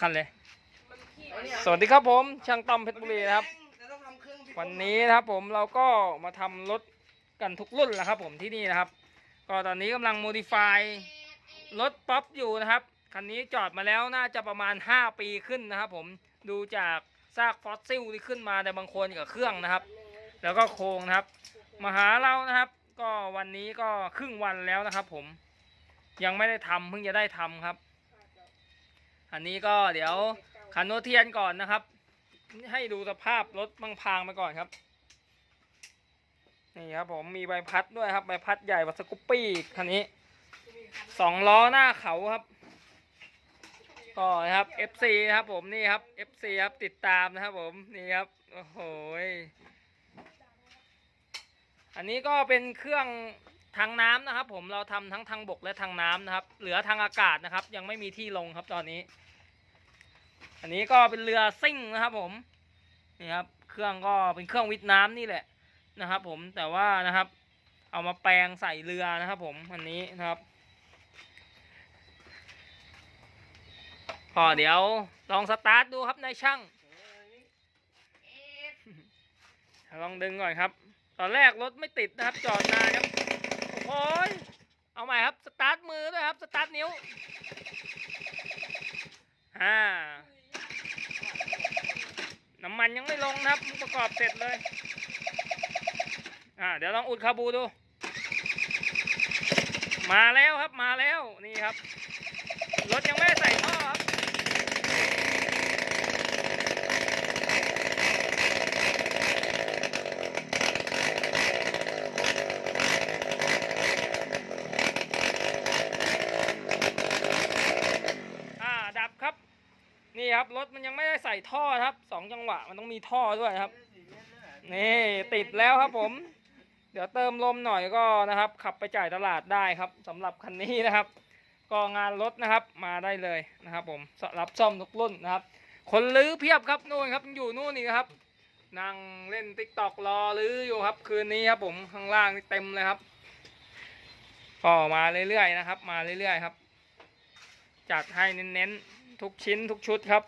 คันเลย สวัสดีครับผมช่างต้อมเพชรบุรีนะครับ วันนี้นะครับผมเราก็มาทำรถกันทุกรุ่นแหละครับ ผมที่นี่นะครับ ก็ตอนนี้กำลังโมดิฟายรถป๊อปอยู่นะครับคันนี้จอดมาแล้วน่าจะประมาณ 5 ปีขึ้นนะครับ ผมดูจากซากฟอสซิลที่ขึ้นมาแต่บางคนกับเครื่องนะครับ แล้วก็โครงนะครับมาหาเรานะครับ ก็วันนี้ก็ครึ่งวันแล้วนะครับ ผมยังไม่ได้ทำเพิ่งจะได้ทำครับ อันนี้ก็เดี๋ยวขันโนเทียนก่อนนะครับ ให้ดูสภาพรถบางพางๆไปก่อนครับนี่ครับผมมีใบพัดด้วยครับใบพัดใหญ่กว่าสกูปปี้คันนี้สองล้อหน้าเขาครับก็นะครับ FC ครับผมนี่ครับ FC ครับติดตามนะครับผมนี่ครับโอ้โหอันนี้ก็เป็นเครื่อง ทางน้ำนะครับ ผมเราทำทั้งทางบกและทางน้ำนะครับ เหลือทางอากาศนะครับ ยังไม่มีที่ลงครับตอนนี้ อันนี้ก็เป็นเรือซิ่งนะครับผมนี่ครับเครื่องก็เป็นเครื่องวิทย์น้ำนี่แหละนะครับ ผมแต่ว่านะครับ เอามาแปลงใส่เรือนะครับ ผมอันนี้นะครับพอเดี๋ยวลองสตาร์ทดูครับนายช่างลองดึงก่อนครับ ตอนแรกรถไม่ติดนะครับจอดนานครับ โอ้ยเอาใหม่ครับ สตาร์ทมือด้วยครับ สตาร์ทนิ้วอ่าน้ำมันยังไม่ลงนะครับประกอบเสร็จเลย อ่า เดี๋ยวลองอุดคาบูดู มาแล้วครับ มาแล้ว นี่ครับ รถยังไม่ใส่ท่อ ครับครับ นี่ครับรถมันยังไม่ได้ใส่ท่อครับสองจังหวะมันต้องมีท่อด้วยครับ นี่ติดแล้วครับผม เดี๋ยวเติมลมหน่อยก็นะครับ ขับไปจ่ายตลาดได้ครับสำหรับคันนี้นะครับ ก็งานรถนะครับมาได้เลยนะครับ ผมรับซ่อมทุกรุ่นนะครับ คนลื้อเพียบครับนู่นครับอยู่นู่นนี่ครับนั่งเล่นติ๊กตอกรอลื้ออยู่ครับ คืนนี้ครับผมข้างล่างนี่เต็มเลยครับก็มาเรื่อยๆนะครับ มาเรื่อยๆครับ จัดให้เน้นๆ ทุกชิ้นทุกชุดครับ